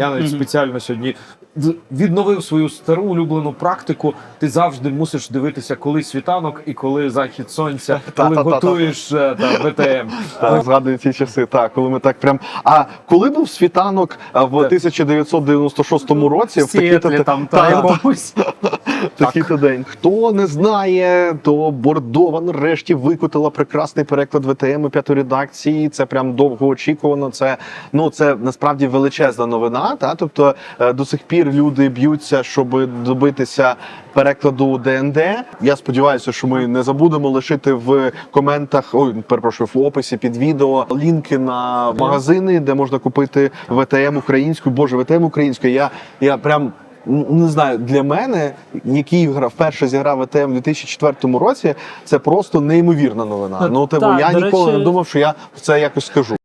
Я навіть спеціально сьогодні відновив свою стару улюблену практику. Ти завжди мусиш дивитися, коли світанок і коли захід сонця, коли готуєш е, та, ВТМ. Так, згадую ці часи, так, коли ми так прям. А коли був світанок в 1996 році, в Сіетлі там та якомусь. Такий день. Хто не знає, то Бордова нарешті викотила прекрасний переклад ВТМ у п'ятої редакції. Це прям довго очікувано. Це ну це насправді величезна новина. Та тобто е, до сих пір люди б'ються, щоб добитися перекладу ДНД. Я сподіваюся, що ми не забудемо лишити в коментах. Ой, перепрошую, в описі під відео лінки на магазини, де можна купити ВТМ українською. Боже, ВТМ українською. Я, я прям. Ну, Не знаю, для мене, який гра вперше зіграв ВТМ у 2004 році, це просто неймовірна новина. Ну, Ну, типу, так, я до ніколи речі- не думав, що я це якось скажу.